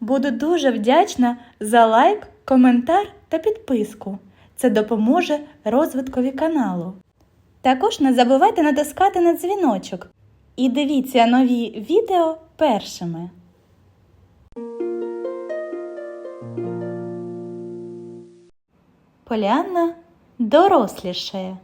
Буду дуже вдячна за лайк, коментар та підписку. Це допоможе розвиткові каналу. Також не забувайте натискати на дзвіночок і дивіться нові відео першими. Поліанна дорослішає.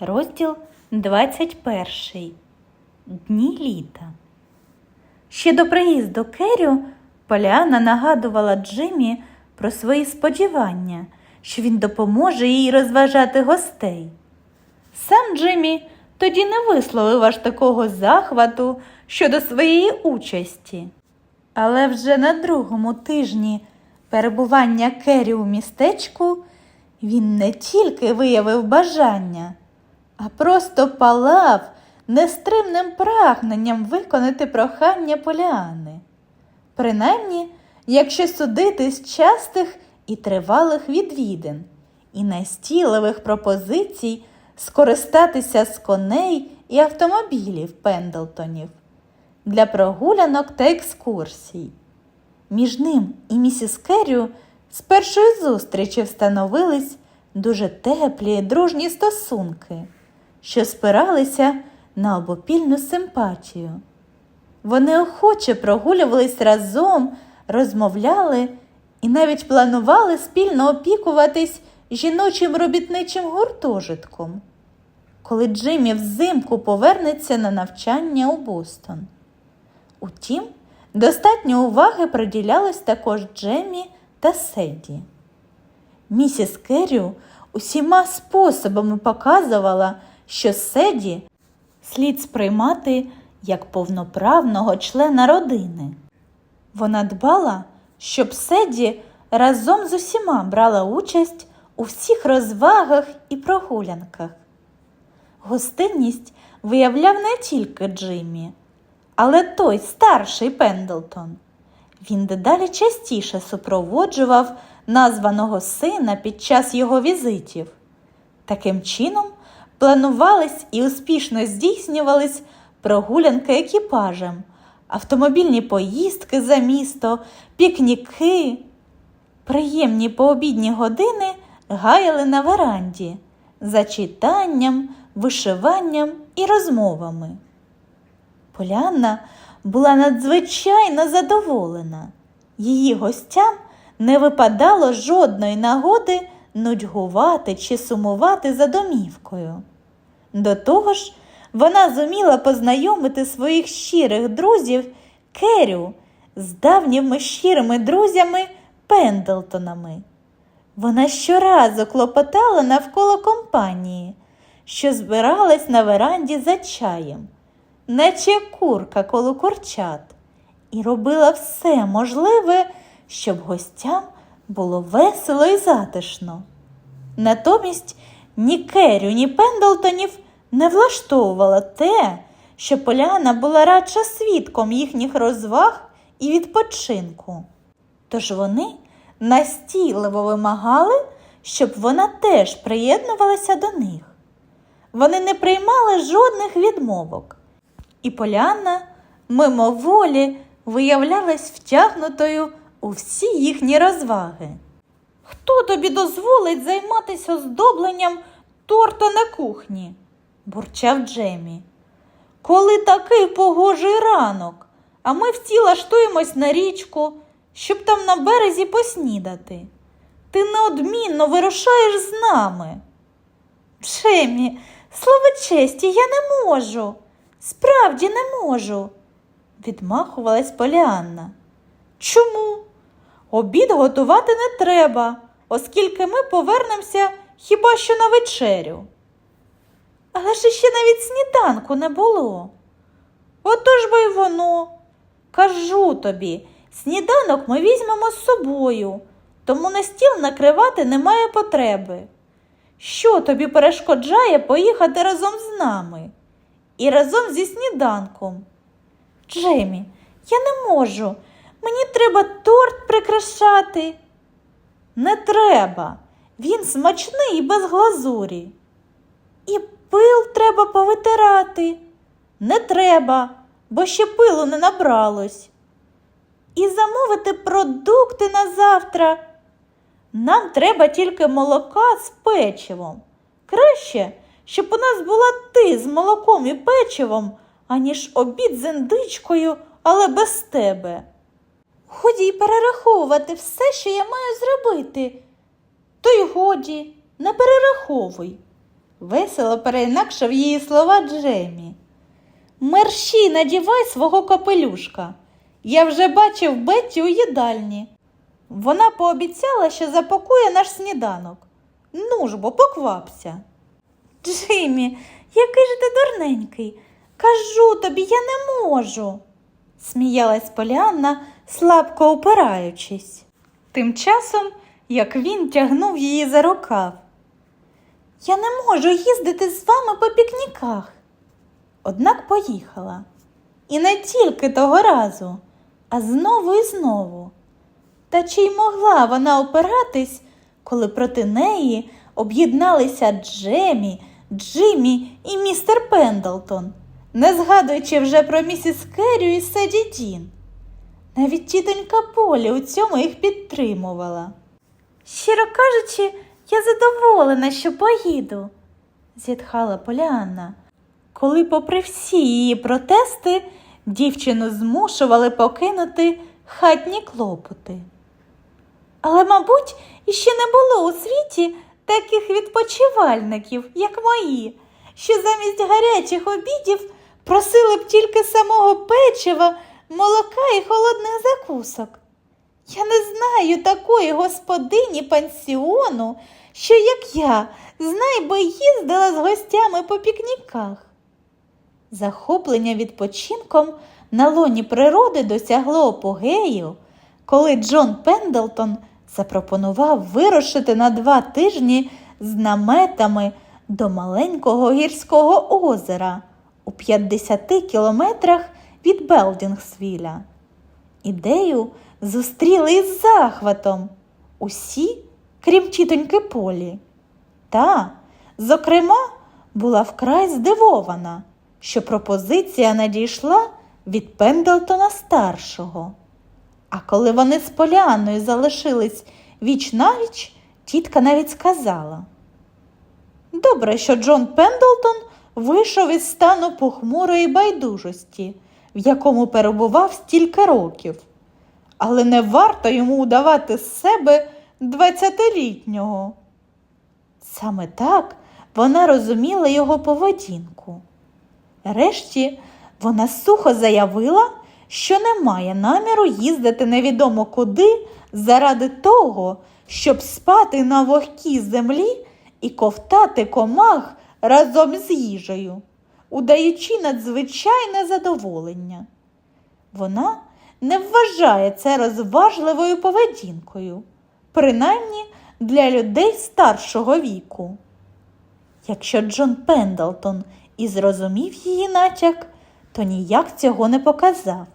Розділ 21. Дні літа. Ще до приїзду Керю Поліанна нагадувала Джиммі про свої сподівання, що він допоможе їй розважати гостей. Сам Джиммі тоді не висловив аж такого захвату щодо своєї участі. Але вже на другому тижні перебування Кері у містечку він не тільки виявив бажання, а просто палав нестримним прагненням виконати прохання Поліани. Принаймні, якщо судити з частих і тривалих відвідин, і настійливих пропозицій скористатися з коней і автомобілів Пендлтонів для прогулянок та екскурсій. Між ним і місіс Керрю з першої зустрічі встановились дуже теплі дружні стосунки, що спиралися на обопільну симпатію. Вони охоче прогулювались разом, розмовляли і навіть планували спільно опікуватись жіночим робітничим гуртожитком, коли Джиммі взимку повернеться на навчання у Бостон. Утім, достатньо уваги приділялось також Джемі та Седді. Місіс Керрю усіма способами показувала, що Седі слід сприймати як повноправного члена родини. Вона дбала, щоб Седі разом з усіма брала участь у всіх розвагах і прогулянках. Гостинність виявляв не тільки Джиммі, але той старший Пендлтон. Він дедалі частіше супроводжував названого сина під час його візитів. Таким чином планувались і успішно здійснювались прогулянки екіпажем, автомобільні поїздки за місто, пікніки. Приємні пообідні години гаяли на веранді за читанням, вишиванням і розмовами. Полянна була надзвичайно задоволена. Її гостям не випадало жодної нагоди нудьгувати чи сумувати за домівкою. До того ж, вона зуміла познайомити своїх щирих друзів Керю з давніми щирими друзями Пендлтонами. Вона щоразу клопотала навколо компанії, що збиралась на веранді за чаєм, наче курка коло курчат, і робила все можливе, щоб гостям було весело і затишно. Натомість ні Керю, ні Пендлтонів не влаштовувало те, що Поляна була радше свідком їхніх розваг і відпочинку. Тож вони настійливо вимагали, щоб вона теж приєднувалася до них. Вони не приймали жодних відмовок, і Полянна мимоволі виявлялась втягнутою у всі їхні розваги. Хто тобі дозволить займатися оздобленням торта на кухні? Бурчав Джемі. Коли такий погожий ранок, а ми всі лаштуємось на річку, щоб там на березі поснідати. Ти неодмінно вирушаєш з нами. Джемі, слово честі, я не можу. Справді не можу, відмахувалась Поліанна. Чому? Обід готувати не треба, оскільки ми повернемося хіба що на вечерю. Але ж ще навіть сніданку не було. Отож бо й воно. Кажу тобі, сніданок ми візьмемо з собою, тому на стіл накривати немає потреби. Що тобі перешкоджає поїхати разом з нами і разом зі сніданком? Джемі, я не можу. Мені треба торт прикрашати. Не треба. Він смачний і без глазурі. І пил треба повитирати. Не треба, бо ще пилу не набралось. і замовити продукти на завтра. Нам треба тільки молока з печивом. Краще, щоб у нас була ти з молоком і печивом, аніж обід з індичкою, але без тебе. Годі й перераховувати все, що я маю зробити. То й годі, не перераховуй. Весело переінакшив її слова Джемі. Мерщій надівай свого капелюшка. Я вже бачив Бетті у їдальні. Вона пообіцяла, що запакує наш сніданок. Ну ж бо, поквапся. Джиммі, який ж ти дурненький. Кажу тобі, я не можу, сміялась Поліанна, слабко опираючись. Тим часом, як він тягнув її за рукав. Я не можу їздити з вами по пікніках. Однак поїхала. І не тільки того разу, а знову і знову. Та чи й могла вона опиратись, коли проти неї об'єдналися Джемі, Джиммі і містер Пендлтон, не згадуючи вже про місіс Керрю і Седі Дін. Навіть тітонька Полі у цьому їх підтримувала. Щиро кажучи, я задоволена, що поїду, зітхала Поліанна, коли, попри всі її протести, дівчину змушували покинути хатні клопоти. Але, мабуть, іще не було у світі таких відпочивальників, як мої, що замість гарячих обідів просили б тільки самого печива, молока і холодних закусок. Я не знаю такої господині пансіону, що, як я, знай би їздила з гостями по пікніках. Захоплення відпочинком на лоні природи досягло апогею, коли Джон Пендлтон запропонував вирушити на два тижні з наметами до маленького гірського озера у 50 кілометрах від Белдінгсвіля. Ідею зустріли із захватом усі, крім тітоньки Полі. Та, зокрема, була вкрай здивована, що пропозиція надійшла від Пендлтона старшого. А коли вони з Поляною залишились віч навіч, тітка навіть сказала. Добре, що Джон Пендлтон вийшов із стану похмурої байдужості, в якому перебував стільки років, але не варто йому удавати з себе двадцятилітнього. Саме так вона розуміла його поведінку. Решті вона сухо заявила, що не має наміру їздити невідомо куди заради того, щоб спати на вогкій землі і ковтати комах разом з їжею, удаючи надзвичайне задоволення. Вона не вважає це розважливою поведінкою, принаймні для людей старшого віку. Якщо Джон Пендлтон і зрозумів її натяк, то ніяк цього не показав.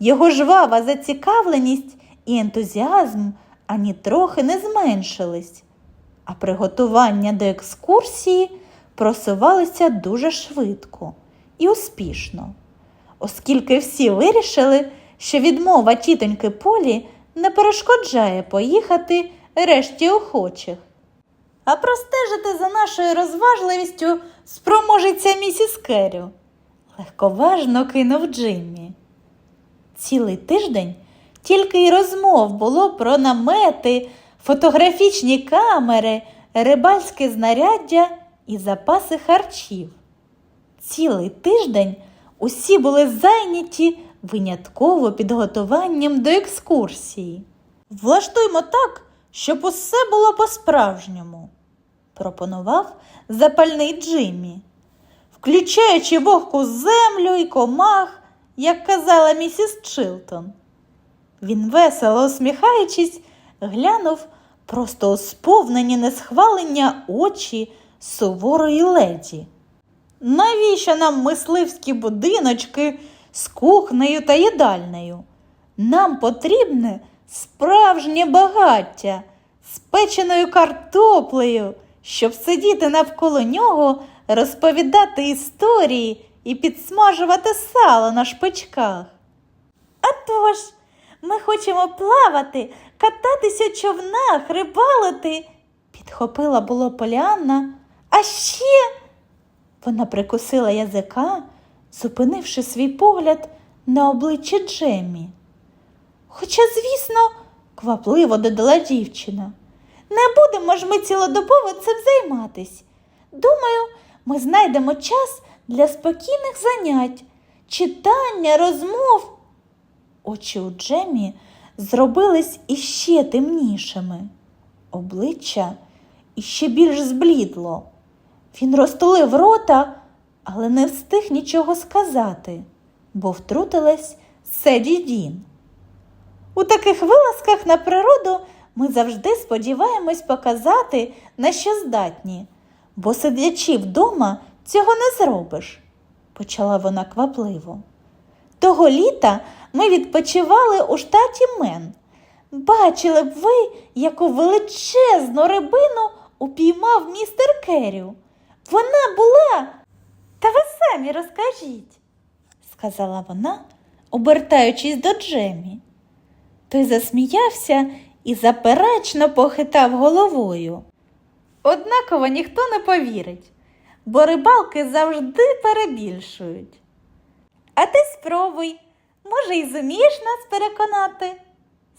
Його жвава зацікавленість і ентузіазм ані трохи не зменшились, а приготування до екскурсії просувалися дуже швидко і успішно, оскільки всі вирішили, що відмова тітоньки Полі не перешкоджає поїхати решті охочих. А простежити за нашою розважливістю спроможеться місіс Керрю, легковажно кинув Джиммі. Цілий тиждень тільки й розмов було про намети, фотографічні камери, рибальське знаряддя і запаси харчів. Цілий тиждень усі були зайняті винятково підготуванням до екскурсії. Влаштуймо так, щоб усе було по-справжньому, пропонував запальний Джиммі, включаючи вогку землю і комах, як казала місіс Чилтон. Він весело усміхаючись, глянув просто у сповнені несхвалення очі суворої леді. Навіщо нам мисливські будиночки з кухнею та їдальнею? Нам потрібне справжнє багаття з печеною картоплею, щоб сидіти навколо нього, розповідати історії і підсмажувати сало на шпичках. А тож, Ми хочемо плавати, кататися у човнах, рибалити. Підхопила було Поліанна. А ще вона прикусила язика, зупинивши свій погляд на обличчі Джеммі. Хоча, звісно, квапливо додала дівчина. Не будемо ж ми цілодобово цим займатись. Думаю, ми знайдемо час для спокійних занять, читання, розмов. Очі у Джемі зробились іще темнішими, обличчя іще більш зблідло. Він розтулив рота, але не встиг нічого сказати, бо втрутилась Седі Дін. У таких вилазках на природу ми завжди сподіваємось показати, на що здатні, бо сидячи вдома, цього не зробиш, почала вона квапливо. Того літа ми відпочивали у штаті Мен. Бачили б ви, яку величезну рибину упіймав містер Керрю. Вона була. Та ви самі розкажіть, сказала вона, обертаючись до Джемі. Той засміявся і заперечно похитав головою. Однаково ніхто не повірить, бо рибалки завжди перебільшують. А ти спробуй, може, й зумієш нас переконати,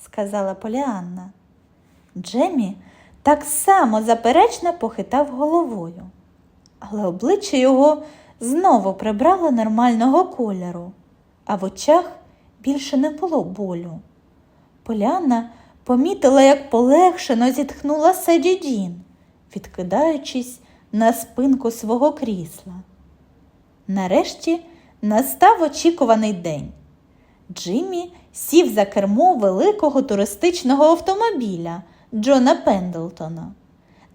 сказала Поліанна. Джемі так само заперечно похитав головою, але обличчя його знову прибрало нормального кольору, а в очах більше не було болю. Поляна помітила, як полегшено зітхнула Седі Дін, відкидаючись на спинку свого крісла. Нарешті настав очікуваний день. Джиммі сів за кермо великого туристичного автомобіля Джона Пендлтона,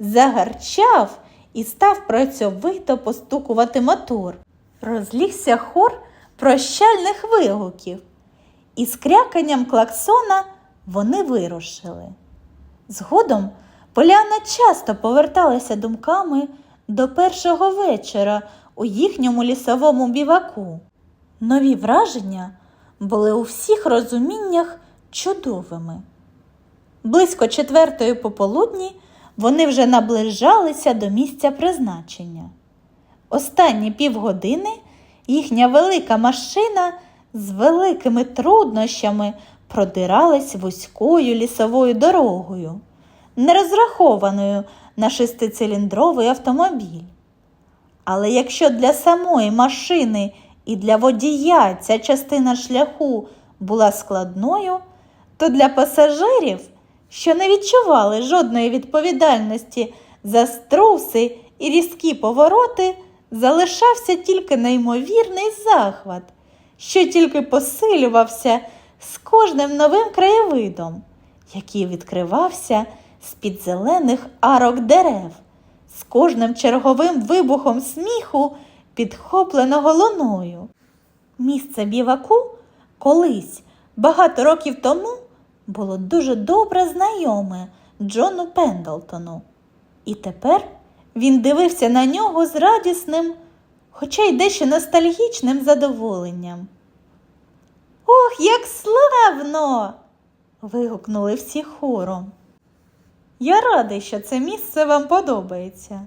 загарчав і став працьовито постукувати мотор. Розлігся хор прощальних вигуків, і з кряканням клаксона вони вирушили. Згодом Поляна часто поверталася думками до першого вечора у їхньому лісовому біваку. Нові враження були у всіх розуміннях чудовими. Близько четвертої пополудні вони вже наближалися до місця призначення. Останні півгодини їхня велика машина з великими труднощами продиралась вузькою лісовою дорогою, не розрахованою на шестициліндровий автомобіль. Але якщо для самої машини і для водія ця частина шляху була складною, то для пасажирів, що не відчували жодної відповідальності за струси і різкі повороти, залишався тільки неймовірний захват, що тільки посилювався з кожним новим краєвидом, який відкривався з-під зелених арок дерев, з кожним черговим вибухом сміху, підхопленого луною. Місце біваку колись, багато років тому, було дуже добре знайоме Джону Пендлтону. І тепер він дивився на нього з радісним, хоча й дещо ностальгічним задоволенням. Ох, як славно! вигукнули всі хором. Я радий, що це місце вам подобається.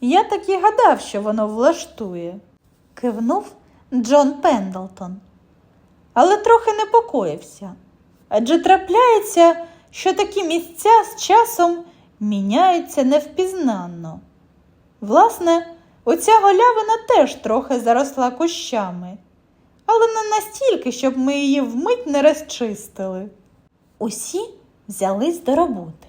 Я так і гадав, що воно влаштує, кивнув Джон Пендлтон. Але трохи непокоївся. Адже трапляється, що такі місця з часом міняються невпізнанно. Власне, оця голявина теж трохи заросла кущами, але не настільки, щоб ми її вмить не розчистили. Усі взялись до роботи,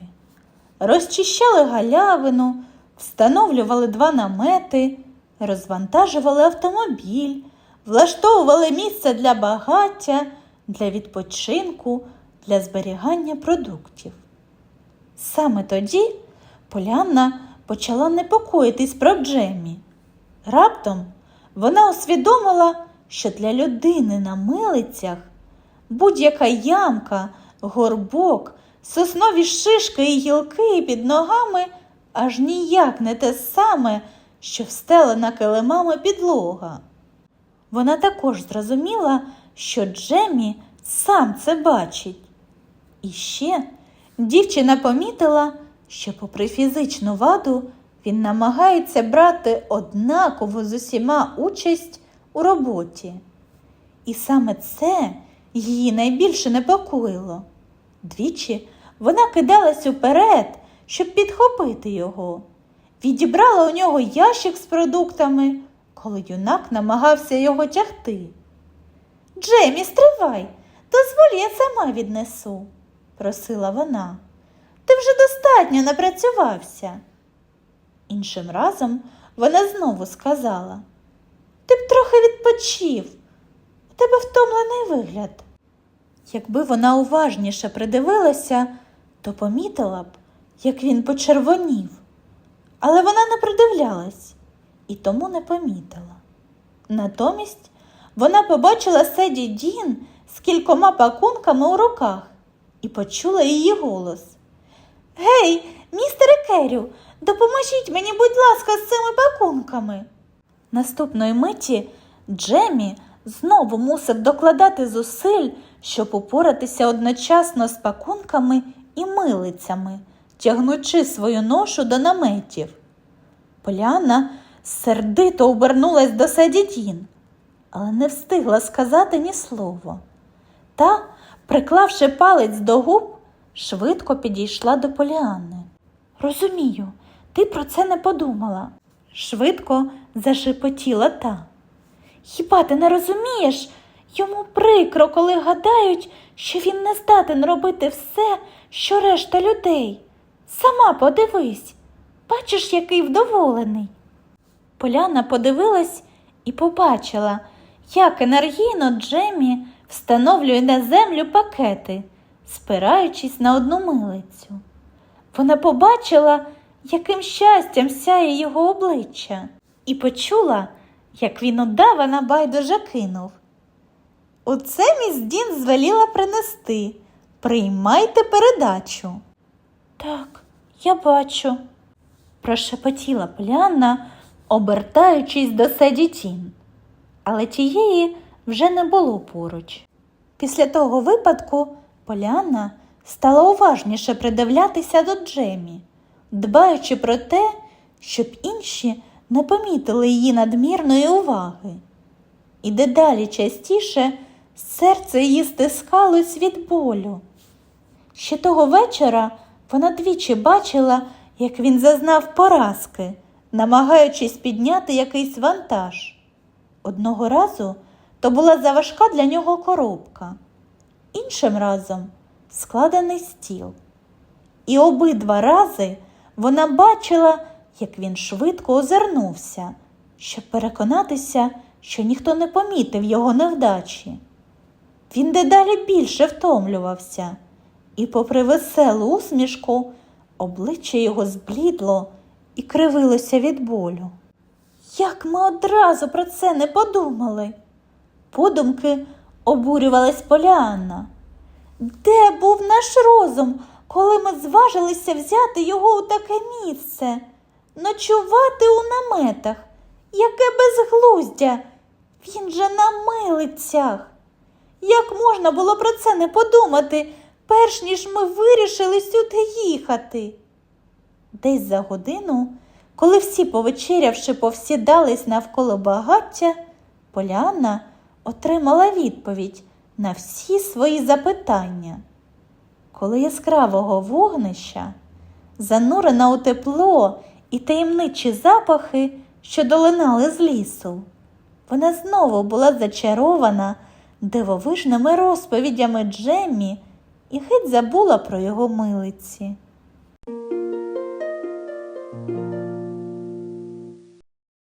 розчищали галявину, встановлювали два намети, розвантажували автомобіль, влаштовували місце для багаття, для відпочинку, для зберігання продуктів. Саме тоді Полянна почала непокоїтись про Джеммі. Раптом вона усвідомила, що для людини на милицях будь-яка ямка, горбок, соснові шишки і гілки під ногами аж ніяк не те саме, що встелена килимами підлога. Вона також зрозуміла, що Джемі сам це бачить. І ще дівчина помітила, що, попри фізичну ваду, він намагається брати однаково з усіма участь у роботі. І саме це її найбільше непокоїло. Двічі вона кидалась уперед, щоб підхопити його. Відібрала у нього ящик з продуктами, коли юнак намагався його тягти. Джемі, стривай, дозволь, я сама віднесу, просила вона. Ти вже достатньо напрацювався. Іншим разом вона знову сказала Ти б трохи відпочив, у тебе втомлений вигляд. Якби вона уважніше придивилася, то помітила б, як він почервонів. Але вона не придивлялась і тому не помітила. Натомість вона побачила Седі Дін з кількома пакунками у руках і почула її голос. Гей, містере Керю, допоможіть мені, будь ласка, з цими пакунками. Наступної миті Джемі знову мусив докладати зусиль, щоб упоратися одночасно з пакунками і милицями, тягнучи свою ношу до наметів. Поляна сердито обернулась до Садідін, але не встигла сказати ні слова. Та, приклавши палець до губ, швидко підійшла до Поліани. Розумію, ти про це не подумала, швидко зашепотіла та. Хіба ти не розумієш? Йому прикро, коли гадають, що він не здатен робити все, що решта людей. Сама подивись, бачиш, який вдоволений. Поляна подивилась і побачила, як енергійно Джемі встановлює на землю пакети, спираючись на одну милицю. Вона побачила, яким щастям сяє його обличчя, і почула, як він удавана байдуже кинув. Оце міс Дін звеліла принести. Приймайте передачу. Так, я бачу, прошепотіла Полянна, обертаючись до Седі Тін. Але тієї вже не було поруч. Після того випадку Полянна стала уважніше придивлятися до Джемі, дбаючи про те, щоб інші не помітили її надмірної уваги. І дедалі частіше серце її стискалось від болю. Ще того вечора вона двічі бачила, як він зазнав поразки, намагаючись підняти якийсь вантаж. Одного разу то була заважка для нього коробка, іншим разом складений стіл. І обидва рази вона бачила, як він швидко озирнувся, щоб переконатися, що ніхто не помітив його невдачі. Він дедалі більше втомлювався, і, попри веселу усмішку, обличчя його зблідло і кривилося від болю. Як ми одразу про це не подумали? Подумки обурювалась Поліанна. Де був наш розум, коли ми зважилися взяти його у таке місце, ночувати у наметах? Яке безглуздя! Він же на милицях. Як можна було про це не подумати, перш ніж ми вирішили сюди їхати? Десь за годину, коли всі, повечерявши, повсідались навколо багаття, Поліанна отримала відповідь на всі свої запитання. Коли яскравого вогнища, занурена у тепло і таємничі запахи, що долинали з лісу, вона знову була зачарована дивовижними розповідями Джеммі і геть забула про його милиці.